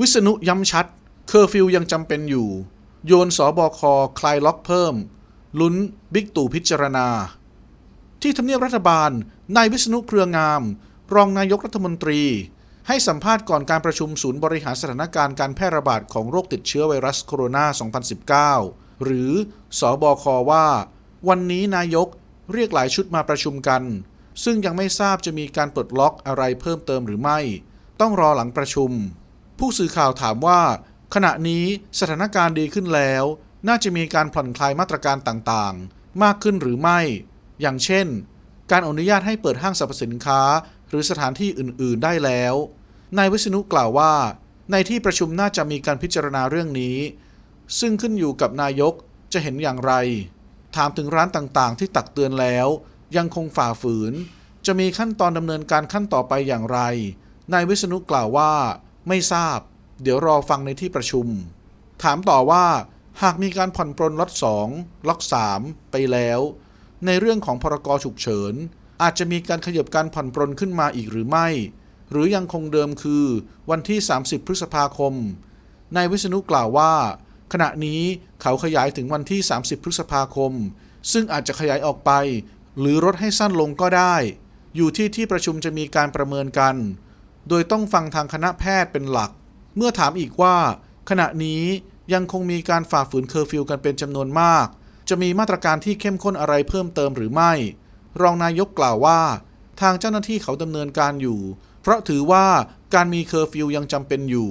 วิษณุย้ำชัด เคอร์ฟิวยังจำเป็นอยู่ โยนสอบอคอคลายล็อกเพิ่ม ลุ้นบิ๊กตู่พิจารณา ที่ทำเนียบรัฐบาล นายวิษณุเครืองาม รองนายกรัฐมนตรี ให้สัมภาษณ์ก่อนการประชุมศูนย์บริหารสถานการณ์การแพร่ระบาดของโรคติดเชื้อไวรัสโคโรนา 2019 หรือสอบอคว่า วันนี้นายกเรียกหลายชุดมาประชุมกัน ซึ่งยังไม่ทราบจะมีการปลดล็อกอะไรเพิ่มเติมหรือไม่ ต้องรอหลังประชุม ผู้สื่อข่าวถามว่า ขณะนี้สถานการณ์ดีขึ้นแล้ว น่าจะมีการผ่อนคลายมาตรการต่างๆ มากขึ้นหรือไม่ อย่างเช่น การอนุญาตให้เปิดห้างสรรพสินค้า หรือสถานที่อื่นๆได้แล้ว นายวิษณุกล่าวว่า ในที่ประชุมน่าจะมีการพิจารณาเรื่องนี้ ซึ่งขึ้นอยู่กับนายกจะเห็นอย่างไร ถามถึงร้านต่างๆ ที่ตักเตือนแล้ว ยังคงฝ่าฝืน จะมีขั้นตอนดำเนินการขั้นต่อไปอย่างไร นายวิษณุกล่าวว่า ไม่ทราบ เดี๋ยวรอฟังในที่ประชุม ถามต่อว่า หากมีการผ่อนปรนล็อต2ล็อต3ไปแล้ว ในเรื่องของพรกฉุกเฉิน อาจจะมีการขยับการผ่อนปรนขึ้นมาอีกหรือไม่ หรือยังคงเดิมคือวันที่ 30 พฤษภาคม นายวิษณุกล่าวว่า ขณะนี้เขาขยายถึงวันที่ 30 พฤษภาคม ซึ่งอาจจะขยายออกไป หรือลดให้สั้นลงก็ได้ อยู่ที่ที่ประชุมจะมีการประเมินกัน โดยต้องฟังทางคณะแพทย์เป็นหลัก เมื่อถามอีกว่า ขณะนี้ยังคงมีการฝ่าฝืนเคอร์ฟิวกันเป็นจำนวนมาก จะมีมาตรการที่เข้มข้นอะไรเพิ่มเติมหรือไม่ รองนายกกล่าวว่า ทางเจ้าหน้าที่เขาดำเนินการอยู่ เพราะถือว่าการมีเคอร์ฟิวยังจำเป็นอยู่